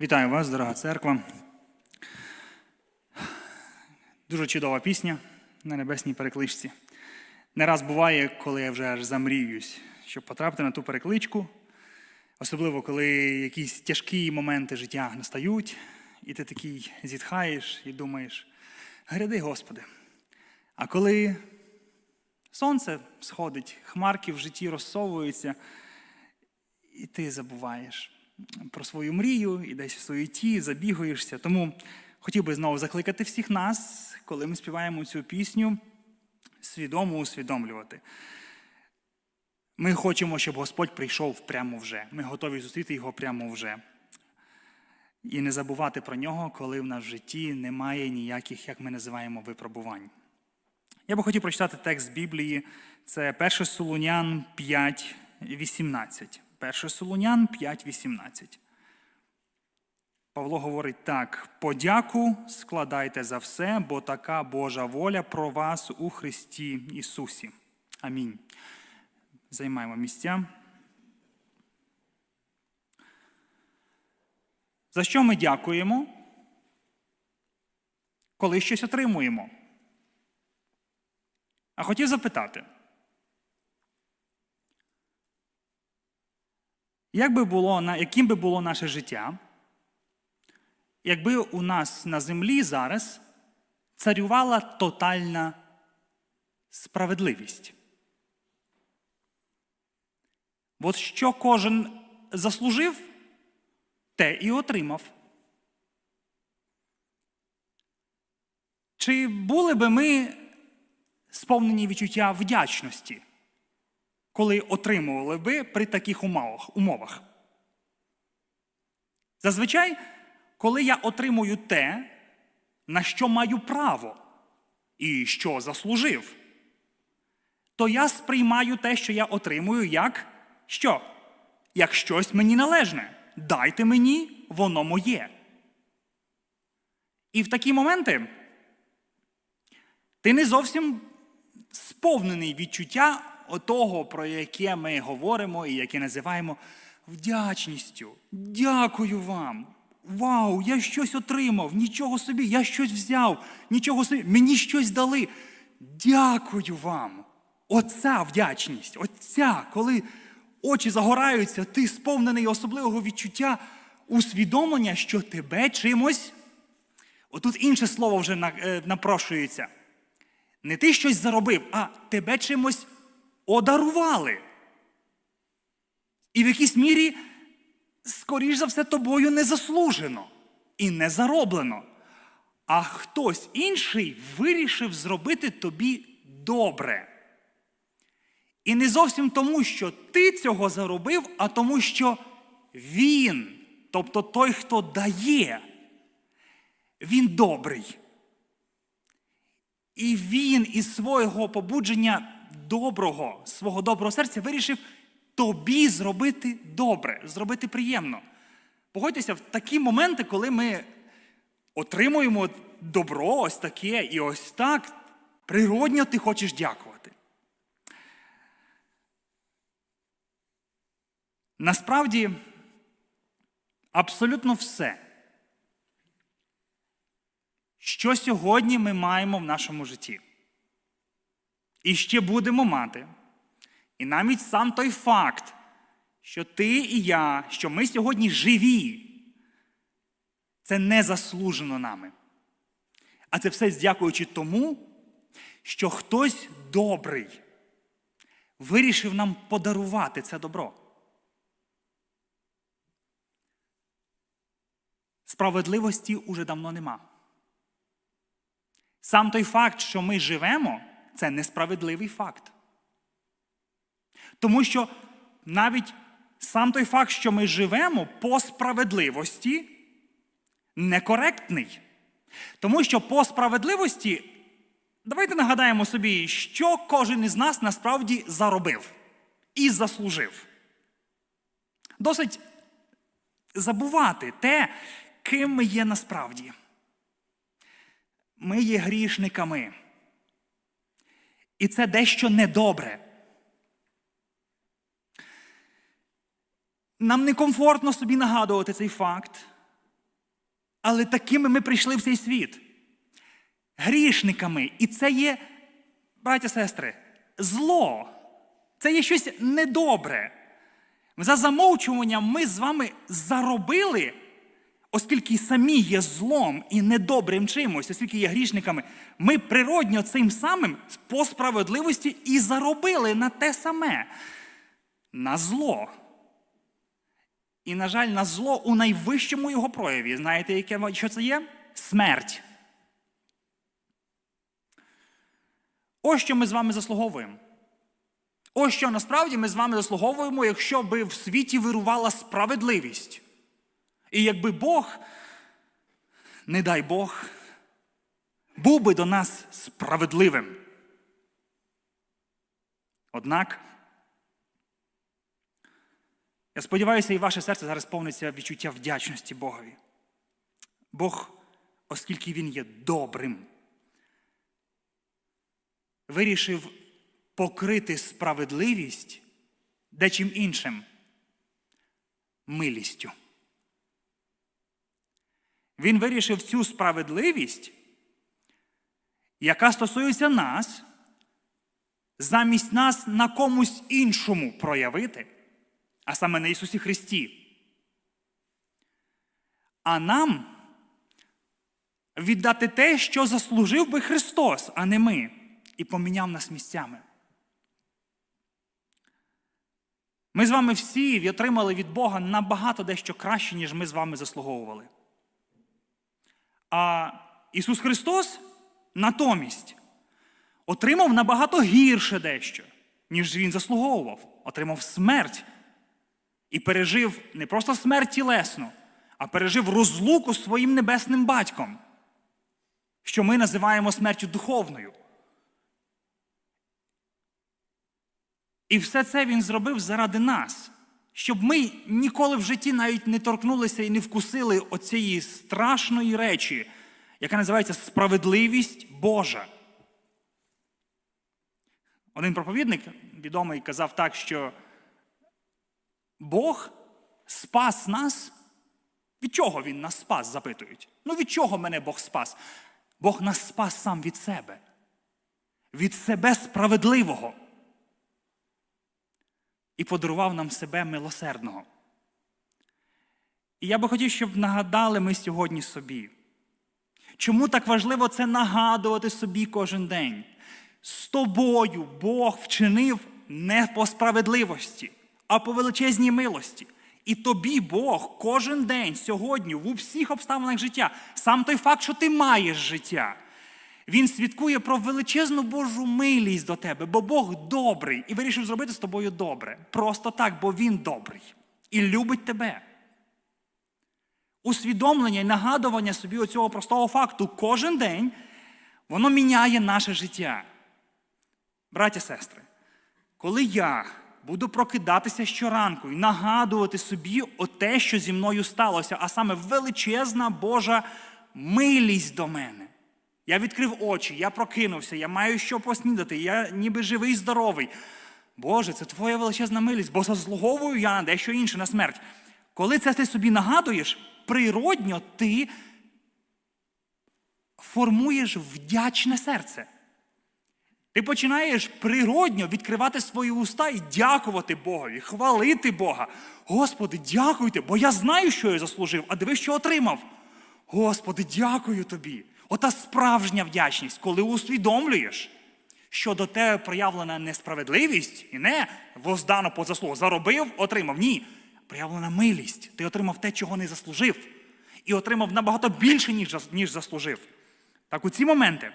Вітаю вас, дорога церква. Дуже чудова пісня на небесній перекличці. Не раз буває, коли я вже аж замріюсь, щоб потрапити на ту перекличку, особливо коли якісь тяжкі моменти життя настають, і ти такий зітхаєш і думаєш: гряди, Господи. А коли сонце сходить, хмарки в житті розсовуються, і ти забуваєш про свою мрію і десь в суеті забігаєшся. Тому хотів би знову закликати всіх нас, коли ми співаємо цю пісню, свідомо усвідомлювати. Ми хочемо, щоб Господь прийшов прямо вже. Ми готові зустріти його прямо вже. І не забувати про нього, коли в нас в житті немає ніяких, як ми називаємо, випробувань. Я би хотів прочитати текст Біблії. Це 1 Солунян 5, 18. 1 Солунян 5, 18. Павло говорить так: подяку складайте за все, бо така Божа воля про вас у Христі Ісусі. Амінь. Займаємо місця. За що ми дякуємо, коли щось отримуємо? А хотів запитати, як би було, яким би було наше життя, якби у нас на землі зараз царювала тотальна справедливість? От що кожен заслужив, те і отримав. Чи були би ми сповнені відчуття вдячності, коли отримували би при таких умовах? Зазвичай, коли я отримую те, на що маю право і що заслужив, то я сприймаю те, що я отримую, як що? Як щось мені належне. Дайте мені, воно моє. І в такі моменти ти не зовсім сповнений відчуття того, про яке ми говоримо і яке називаємо вдячністю. Дякую вам. Вау, я щось отримав, нічого собі, я щось взяв, нічого собі, мені щось дали. Дякую вам. Оця вдячність, оця, коли очі загораються, ти сповнений особливого відчуття усвідомлення, що тебе чимось. Отут інше слово вже е, напрошується. Не ти щось заробив, а тебе чимось одарували. І в якійсь мірі, скоріш за все, тобою не заслужено і не зароблено. А хтось інший вирішив зробити тобі добре. І не зовсім тому, що ти цього заробив, а тому, що він, тобто той, хто дає, він добрий. І він із свого побудження доброго, свого доброго серця вирішив тобі зробити добре, зробити приємно. Погодьтеся, в такі моменти, коли ми отримуємо добро, ось таке, і ось так, природньо ти хочеш дякувати. Насправді, абсолютно все, що сьогодні ми маємо в нашому житті. І ще будемо мати. І навіть сам той факт, що ти і я, що ми сьогодні живі, це не заслужено нами. А це все дякуючи тому, що хтось добрий вирішив нам подарувати це добро. Справедливості уже давно нема. Сам той факт, що ми живемо, це несправедливий факт. Тому що навіть сам той факт, що ми живемо по справедливості, некоректний. Тому що по справедливості, давайте нагадаємо собі, що кожен із нас насправді заробив і заслужив. Досить забувати те, ким ми є насправді. Ми є грішниками. І це дещо недобре. Нам некомфортно собі нагадувати цей факт, Але такими ми прийшли в цей світ. Грішниками. І це є, браття сестри, зло. Це є щось недобре. За замовчуванням ми з вами заробили, оскільки самі є злом і недобрим чимось, оскільки є грішниками, ми природньо цим самим по справедливості і заробили на те саме, на зло. І, на жаль, на зло у найвищому його прояві. Знаєте, яке, що це є? Смерть. Ось що ми з вами заслуговуємо. Ось що насправді ми з вами заслуговуємо, якщо би в світі вирувала справедливість. І якби Бог, не дай Бог, був би до нас справедливим. Однак, я сподіваюся, і ваше серце зараз повниться відчуття вдячності Богові. Бог, оскільки Він є добрим, вирішив покрити справедливість дечим іншим милістю. Він вирішив цю справедливість, яка стосується нас, замість нас на комусь іншому проявити, а саме на Ісусі Христі. А нам віддати те, що заслужив би Христос, а не ми, і поміняв нас місцями. Ми з вами всі отримали від Бога набагато дещо краще, ніж ми з вами заслуговували. А Ісус Христос натомість отримав набагато гірше дещо, ніж Він заслуговував. Отримав смерть і пережив не просто смерть тілесну, а пережив розлуку своїм небесним батьком, що ми називаємо смертю духовною. І все це він зробив заради нас, щоб ми ніколи в житті навіть не торкнулися і не вкусили оцієї страшної речі, яка називається справедливість Божа. Один проповідник відомий казав так, що Бог спас нас. Від чого Він нас спас, запитують. Ну від чого мене Бог спас? Бог нас спас сам від себе, від себе справедливого і подарував нам себе милосердного. І я би хотів, щоб нагадали ми сьогодні собі. Чому так важливо це нагадувати собі кожен день? З тобою Бог вчинив не по справедливості, а по величезній милості. І тобі Бог кожен день, сьогодні, в усіх обставинах життя, сам той факт, що ти маєш життя, він свідкує про величезну Божу милість до тебе, бо Бог добрий і вирішив зробити з тобою добре. Просто так, бо Він добрий і любить тебе. Усвідомлення і нагадування собі оцього простого факту кожен день, воно міняє наше життя. Браті сестри, коли я буду прокидатися щоранку і нагадувати собі те, що зі мною сталося, а саме величезна Божа милість до мене. Я відкрив очі, я прокинувся, я маю що поснідати, я ніби живий, і здоровий. Боже, це твоя величезна милість, бо заслуговую я на дещо інше на смерть. Коли це ти собі нагадуєш, природньо ти формуєш вдячне серце. Ти починаєш природньо відкривати свої уста і дякувати Богові, хвалити Бога. Господи, дякуйте, бо я знаю, що я заслужив, а диви, що отримав. Господи, дякую тобі. Ота справжня вдячність, коли усвідомлюєш, що до тебе проявлена несправедливість і не воздано по заслугу. Заробив, отримав. Ні. Проявлена милість. Ти отримав те, чого не заслужив. І отримав набагато більше, ніж, ніж заслужив. Так у ці моменти,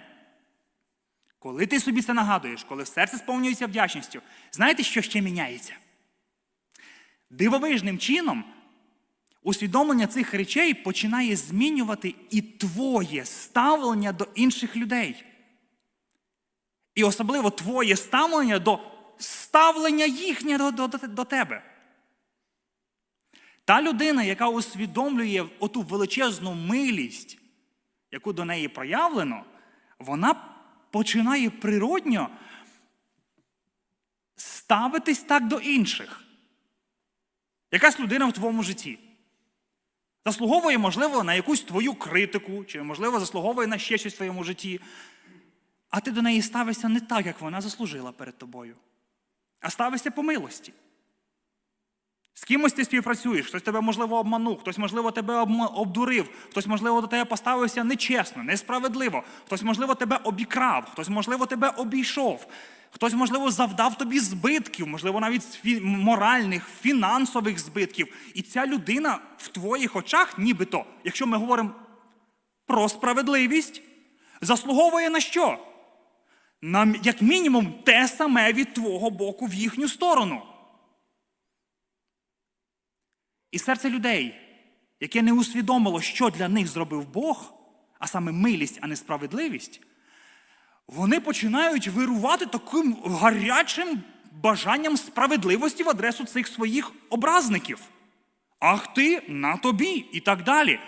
коли ти собі це нагадуєш, коли серце сповнюється вдячністю, знаєте, що ще міняється? Дивовижним чином усвідомлення цих речей починає змінювати і твоє ставлення до інших людей. І особливо твоє ставлення до ставлення їхнє до, до, до тебе. Та людина, яка усвідомлює оту величезну милість, яку до неї проявлено, вона починає природньо ставитись так до інших. Якась людина в твоєму житті. Заслуговує, можливо, на якусь твою критику, чи, можливо, заслуговує на ще щось в твоєму житті. А ти до неї ставишся не так, як вона заслужила перед тобою, а ставишся по милості. З кимось ти співпрацюєш, хтось тебе, можливо, обманув, хтось, можливо, тебе обдурив, хтось, можливо, до тебе поставився нечесно, несправедливо, хтось, можливо, тебе обікрав, хтось, можливо, тебе обійшов, хтось, можливо, завдав тобі збитків, можливо, навіть моральних, фінансових збитків. І ця людина в твоїх очах, нібито, якщо ми говоримо про справедливість, заслуговує на що? На, як мінімум, те саме від твого боку в їхню сторону. І серце людей, яке не усвідомило, що для них зробив Бог, а саме милість, а не справедливість, вони починають вирувати таким гарячим бажанням справедливості в адресу цих своїх образників. Ах ти на тобі і так далі.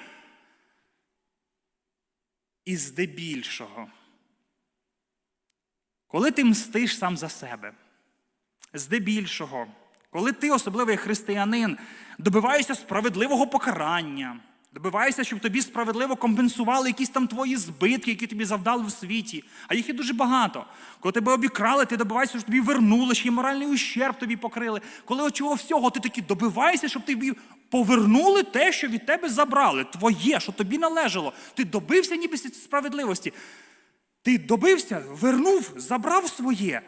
І здебільшого, коли ти мстиш сам за себе, здебільшого, коли ти, особливо християнин, добиваєшся справедливого покарання, добиваєшся, щоб тобі справедливо компенсували якісь там твої збитки, які тобі завдали в світі, а їх є дуже багато. Коли тебе обікрали, ти добиваєшся, щоб тобі вернули, ще й моральний ущерб тобі покрили. Коли от чого всього ти таки добиваєшся, щоб тобі повернули те, що від тебе забрали, твоє, що тобі належало. Ти добився ніби справедливості. Ти добився, вернув, забрав своє.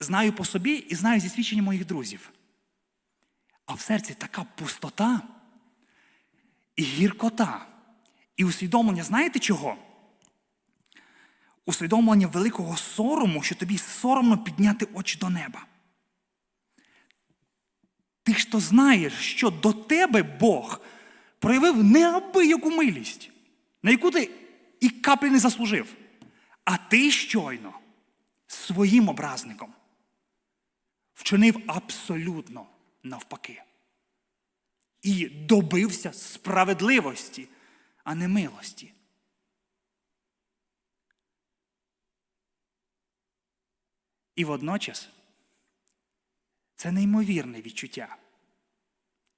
Знаю по собі і знаю зі свідчення моїх друзів. А в серці така пустота і гіркота. І усвідомлення, знаєте чого? Усвідомлення великого сорому, що тобі соромно підняти очі до неба. Ти ж то знаєш, що до тебе Бог проявив неабияку милість, на яку ти і каплі не заслужив. А ти щойно своїм образником вчинив абсолютно навпаки. І добився справедливості, а не милості. І водночас це неймовірне відчуття.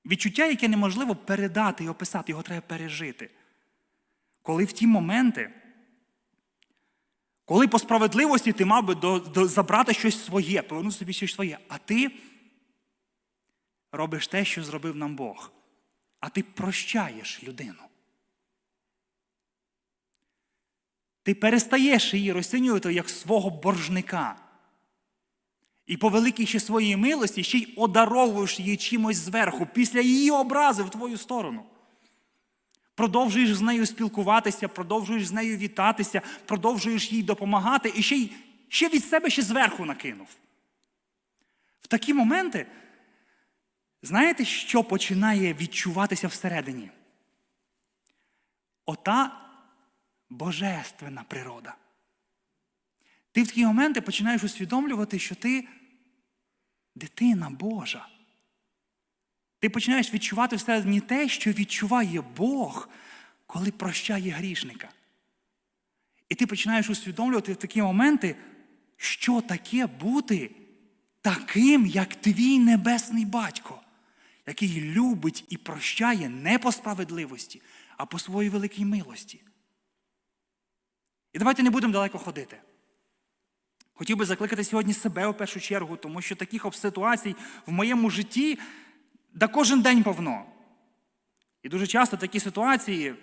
Відчуття, яке неможливо передати і описати, його треба пережити. Коли в ті моменти, коли по справедливості ти мав би до, до, забрати щось своє, повернути собі щось своє, а ти робиш те, що зробив нам Бог, а ти прощаєш людину. Ти перестаєш її розцінювати як свого боржника. І по великій ще своїй милості ще й одаровуєш її чимось зверху, після її образи в твою сторону. Продовжуєш з нею спілкуватися, продовжуєш з нею вітатися, продовжуєш їй допомагати і ще й ще від себе ще зверху накинув. В такі моменти, знаєте, що починає відчуватися всередині? Ота божественна природа. Ти в такі моменти починаєш усвідомлювати, що ти дитина Божа. Ти починаєш відчувати всередині те, що відчуває Бог, коли прощає грішника. І ти починаєш усвідомлювати в такі моменти, що таке бути таким, як твій небесний батько, який любить і прощає не по справедливості, а по своїй великій милості. І давайте не будемо далеко ходити. Хотів би закликати сьогодні себе в першу чергу, тому що таких ситуацій в моєму житті да кожен день повно. І дуже часто такі ситуації,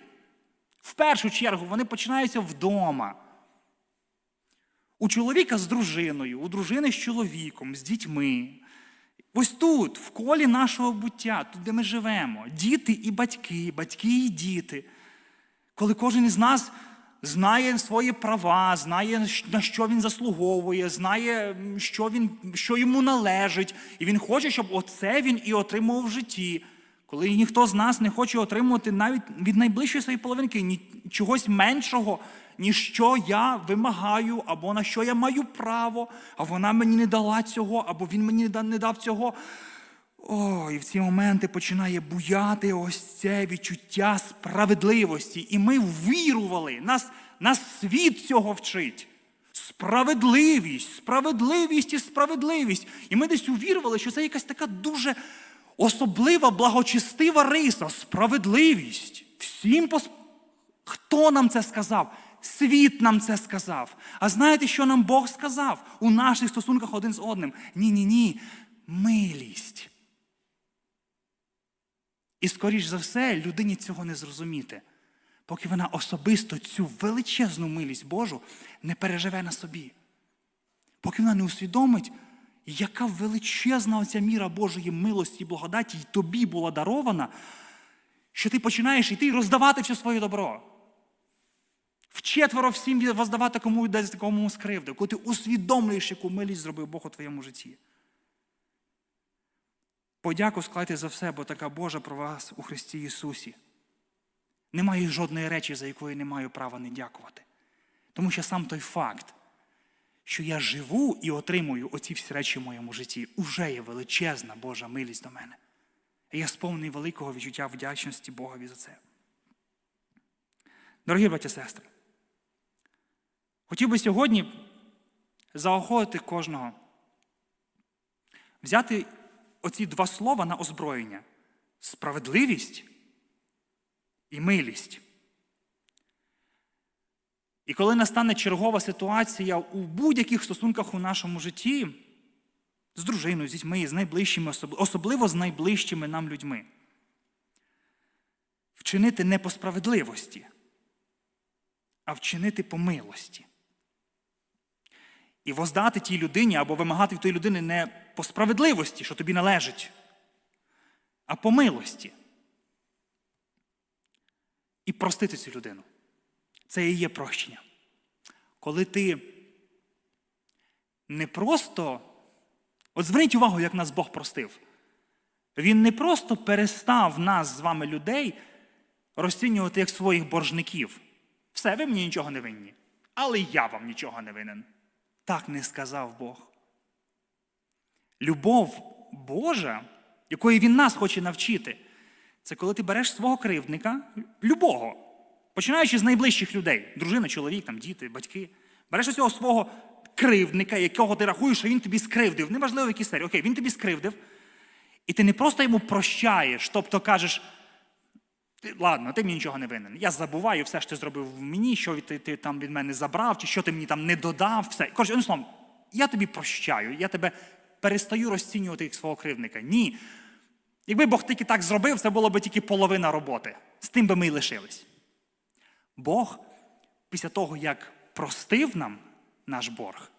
в першу чергу, вони починаються вдома. У чоловіка з дружиною, у дружини з чоловіком, з дітьми. Ось тут, в колі нашого буття, тут, де ми живемо, діти і батьки, батьки і діти. Коли кожен із нас знає свої права, знає, на що він заслуговує, знає, що, він, що йому належить, і він хоче, щоб оце він і отримував в житті. Коли ніхто з нас не хоче отримувати навіть від найближчої своєї половинки чогось меншого, ніж що я вимагаю, або на що я маю право, а вона мені не дала цього, або він мені не дав цього. О, і в ці моменти починає буяти ось це відчуття справедливості. І ми ввірували, нас, нас світ цього вчить. Справедливість, справедливість і справедливість. І ми десь увірували, що це якась така дуже особлива благочестива риса, справедливість. Всім пос... Хто нам це сказав? Світ нам це сказав. А знаєте, що нам Бог сказав у наших стосунках один з одним? Ні, ні. Милість. І, скоріш за все, людині цього не зрозуміти, поки вона особисто цю величезну милість Божу не переживе на собі. Поки вона не усвідомить, яка величезна оця міра Божої милості і благодаті й тобі була дарована, що ти починаєш іти і роздавати все своє добро. Вчетверо всім воздавати кому десь кому скривдив, коли ти усвідомлюєш, яку милість зробив Бог у твоєму житті. Подяку складайте за все, бо така Божа про вас у Христі Ісусі. Немає жодної речі, за якою не маю права не дякувати. Тому що сам той факт, що я живу і отримую оці всі речі в моєму житті, уже є величезна Божа милість до мене. І я сповнений великого відчуття вдячності Богові за це. Дорогі браті і сестри, хотів би сьогодні заохотити кожного взяти оці два слова на озброєння справедливість і милість. І коли настане чергова ситуація у будь-яких стосунках у нашому житті, з дружиною, з дітьми, з найближчими, особливо з найближчими нам людьми, вчинити не по справедливості, а вчинити по милості. І воздати тій людині або вимагати від тої людини не по справедливості, що тобі належить, а по милості. І простити цю людину. Це і є прощення. Коли ти не просто, от зверніть увагу, як нас Бог простив. Він не просто перестав нас з вами людей розцінювати як своїх боржників. Все, ви мені нічого не винні. Але я вам нічого не винен. Так не сказав Бог. Любов Божа, якої Він нас хоче навчити, це коли ти береш свого кривдника, любого, починаючи з найближчих людей, дружина, чоловік, там, діти, батьки, береш цього свого кривдника, якого ти рахуєш, що він тобі скривдив. Неважливо, в якій сфері. Окей, він тобі скривдив. І ти не просто йому прощаєш, тобто кажеш, ладно, ти мені нічого не винен. Я забуваю все, що ти зробив в мені, що ти, ти там від мене забрав, чи що ти мені там не додав. все. Коротше, одним словом, я тобі прощаю, я тебе перестаю розцінювати як свого кривдника. Ні. Якби Бог тільки так зробив, це було б тільки половина роботи. З тим би ми й лишились. Бог, після того, як простив нам наш борг,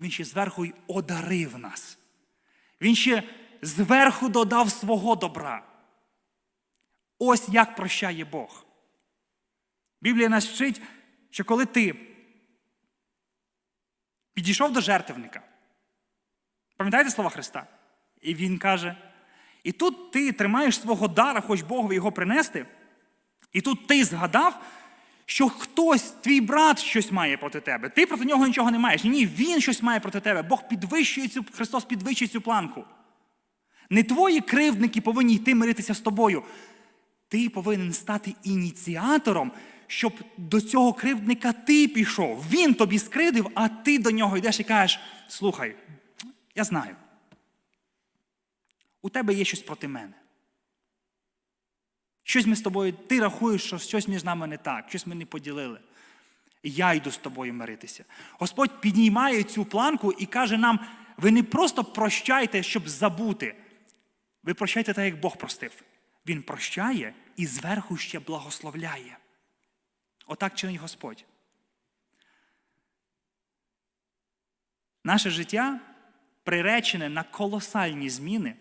Він ще зверху й одарив нас. Він ще зверху додав свого добра. Ось як прощає Бог. Біблія нас вчить, що коли ти підійшов до жертвенника, пам'ятаєте слова Христа? І Він каже: і тут ти тримаєш свого дара, хоч Богові його принести, і тут ти згадав, що хтось, твій брат, щось має проти тебе. Ти проти нього нічого не маєш. Ні, він щось має проти тебе. Бог підвищує цю, Христос підвищує цю планку. Не твої кривдники повинні йти миритися з тобою. Ти повинен стати ініціатором, щоб до цього кривдника ти пішов. Він тобі скридив, а ти до нього йдеш і кажеш: слухай, я знаю. У тебе є щось проти мене. Щось ми з тобою, ти рахуєш, що щось між нами не так, щось ми не поділили. Я йду з тобою миритися. Господь піднімає цю планку і каже нам: ви не просто прощайте, щоб забути. Ви прощайте так, як Бог простив. Він прощає і зверху ще благословляє. Отак чинить Господь. Наше життя приречене на колосальні зміни,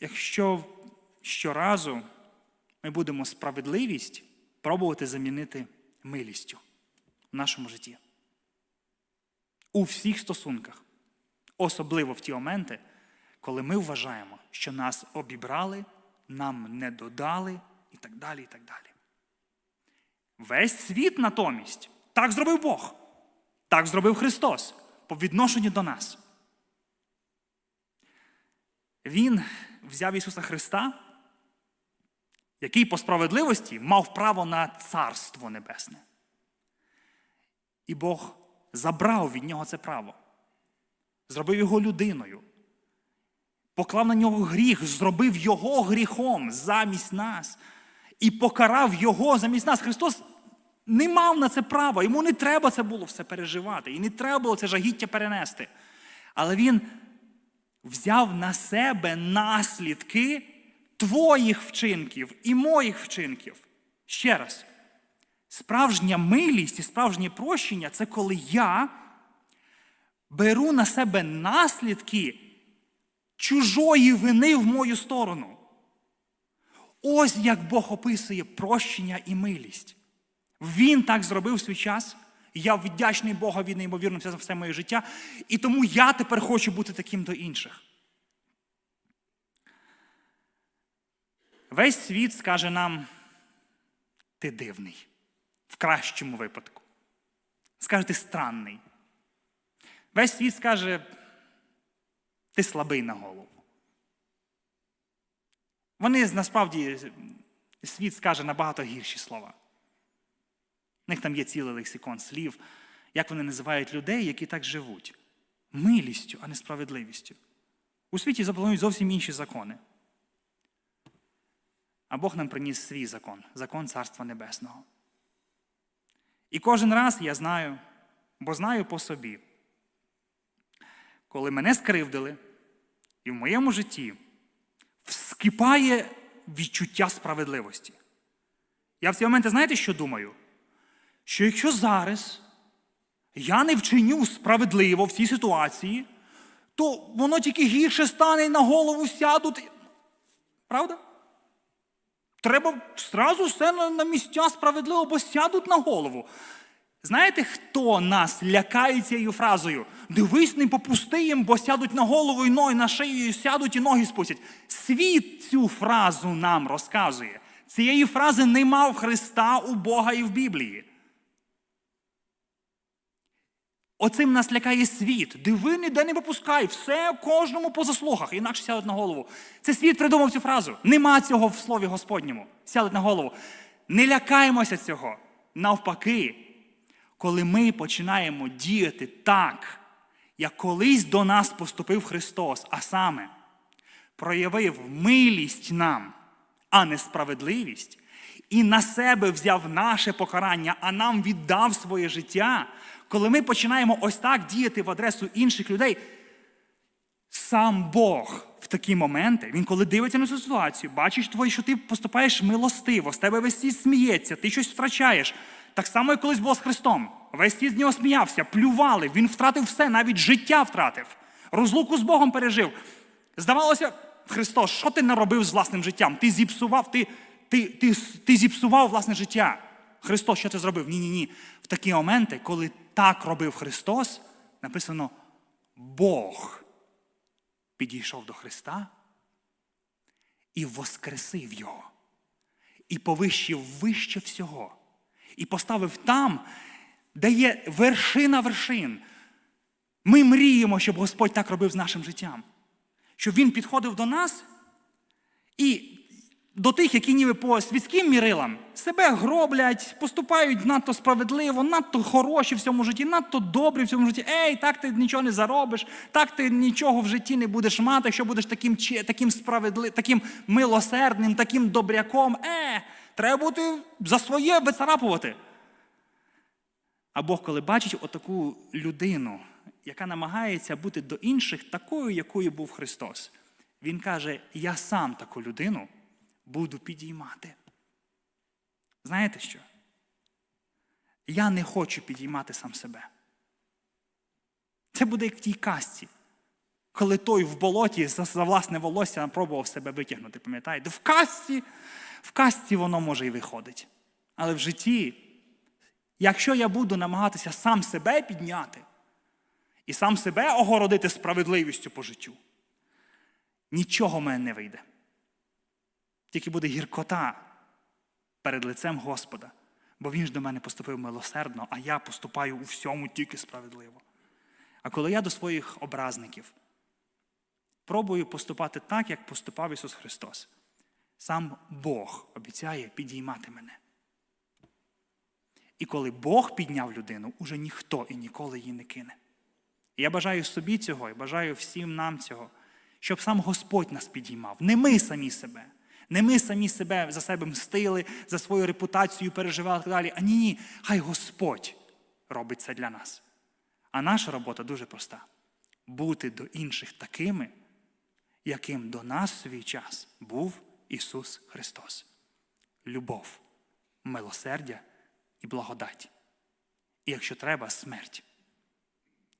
якщо щоразу ми будемо справедливість пробувати замінити милістю в нашому житті. У всіх стосунках, особливо в ті моменти, коли ми вважаємо, що нас обібрали, нам не додали і так далі. і так далі. Весь світ натомість так зробив Бог, так зробив Христос по відношенню до нас. Він взяв Ісуса Христа, який по справедливості мав право на Царство Небесне. І Бог забрав від нього це право, зробив його людиною, поклав на нього гріх, зробив його гріхом замість нас і покарав його замість нас. Христос не мав на це права, йому не треба це було все переживати, і не треба було це жагіття перенести. Але він взяв на себе наслідки твоїх вчинків і моїх вчинків. Ще раз, справжня милість і справжнє прощення це коли я беру на себе наслідки чужої вини в мою сторону. Ось як Бог описує прощення і милість. Він так зробив свій час. Я вдячний Богові неймовірно за все моє життя. І тому я тепер хочу бути таким до інших. Весь світ скаже нам, ти дивний, в кращому випадку. Скаже, ти странний. Весь світ скаже, ти слабий на голову. Вони насправді світ скаже набагато гірші слова. У них там є цілий лексикон слів, як вони називають людей, які так живуть. Милістю, а не справедливістю. У світі запланують зовсім інші закони. А Бог нам приніс свій закон закон Царства Небесного. І кожен раз я знаю, бо знаю по собі, коли мене скривдили, і в моєму житті вскипає відчуття справедливості. Я в ці моменти, знаєте, що думаю? Що якщо зараз я не вчиню справедливо в цій ситуації, то воно тільки гірше стане і на голову сядуть. Правда? Треба зразу все на, місця справедливо, бо сядуть на голову. Знаєте, хто нас лякає цією фразою? Дивись, не попусти їм, бо сядуть на голову і ноги на шию, і сядуть і ноги спустять. Світ цю фразу нам розказує. Цієї фрази нема в Христа, у Бога і в Біблії. Оцим нас лякає світ. Диви, ніде не попускай, все кожному по заслугах, інакше сядуть на голову. Це світ придумав цю фразу. Нема цього в слові Господньому. Сядуть на голову. Не лякаємося цього. Навпаки, коли ми починаємо діяти так, як колись до нас поступив Христос, а саме проявив милість нам, а не справедливість, і на себе взяв наше покарання, а нам віддав своє життя, коли ми починаємо ось так діяти в адресу інших людей, сам Бог в такі моменти, він коли дивиться на цю ситуацію, бачиш твої, що ти поступаєш милостиво, з тебе весь світ сміється, ти щось втрачаєш. Так само, як колись було з Христом. Весь світ з нього сміявся, плювали, він втратив все, навіть життя втратив, розлуку з Богом пережив. Здавалося, Христос, що ти наробив з власним життям? Ти зіпсував, ти, ти, ти, ти зіпсував власне життя. Христос, що ти зробив? Ні, ні, ні. В такі моменти, коли так робив Христос, написано Бог підійшов до Христа і воскресив Його, і повищив вище всього, і поставив там, де є вершина вершин. Ми мріємо, щоб Господь так робив з нашим життям. Щоб Він підходив до нас і до тих, які ніби по світським мірилам себе гроблять, поступають надто справедливо, надто хороші в цьому житті, надто добрі в цьому житті. Ей, так ти нічого не заробиш, так ти нічого в житті не будеш мати, якщо будеш таким таким справедливим, таким милосердним, таким добряком. Е, треба бути за своє вицарапувати. А Бог, коли бачить отаку людину, яка намагається бути до інших такою, якою був Христос, Він каже: Я сам таку людину буду підіймати. Знаєте що? Я не хочу підіймати сам себе. Це буде як в тій касті, коли той в болоті за, за власне волосся пробував себе витягнути, пам'ятаєте? В касті, в касті воно може і виходить. Але в житті, якщо я буду намагатися сам себе підняти і сам себе огородити справедливістю по життю, нічого в мене не вийде тільки буде гіркота перед лицем Господа, бо Він ж до мене поступив милосердно, а я поступаю у всьому тільки справедливо. А коли я до своїх образників пробую поступати так, як поступав Ісус Христос, сам Бог обіцяє підіймати мене. І коли Бог підняв людину, уже ніхто і ніколи її не кине. І я бажаю собі цього і бажаю всім нам цього, щоб сам Господь нас підіймав, не ми самі себе. Не ми самі себе за себе мстили, за свою репутацію переживали так далі. А ні, ні, хай Господь робить це для нас. А наша робота дуже проста: бути до інших такими, яким до нас свій час був Ісус Христос. Любов, милосердя і благодать. І якщо треба, смерть.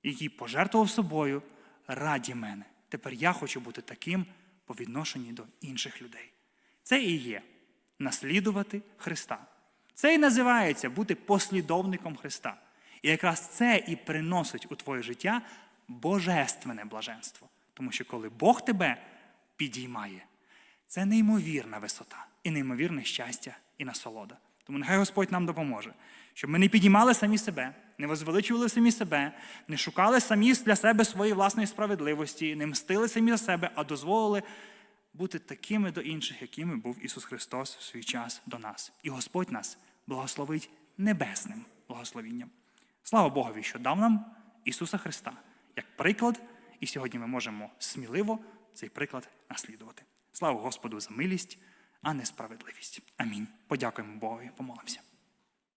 Який пожертвував собою раді мене. Тепер я хочу бути таким по відношенні до інших людей. Це і є наслідувати Христа. Це і називається бути послідовником Христа. І якраз це і приносить у твоє життя божественне блаженство. Тому що коли Бог тебе підіймає, це неймовірна висота і неймовірне щастя і насолода. Тому нехай Господь нам допоможе, щоб ми не підіймали самі себе, не возвеличували самі себе, не шукали самі для себе своєї власної справедливості, не мстили самі за себе, а дозволили бути такими до інших, якими був Ісус Христос в свій час до нас. І Господь нас благословить небесним благословінням. Слава Богові, що дав нам Ісуса Христа як приклад, і сьогодні ми можемо сміливо цей приклад наслідувати. Слава Господу за милість, а не справедливість. Амінь. Подякуємо Богу. помолимося.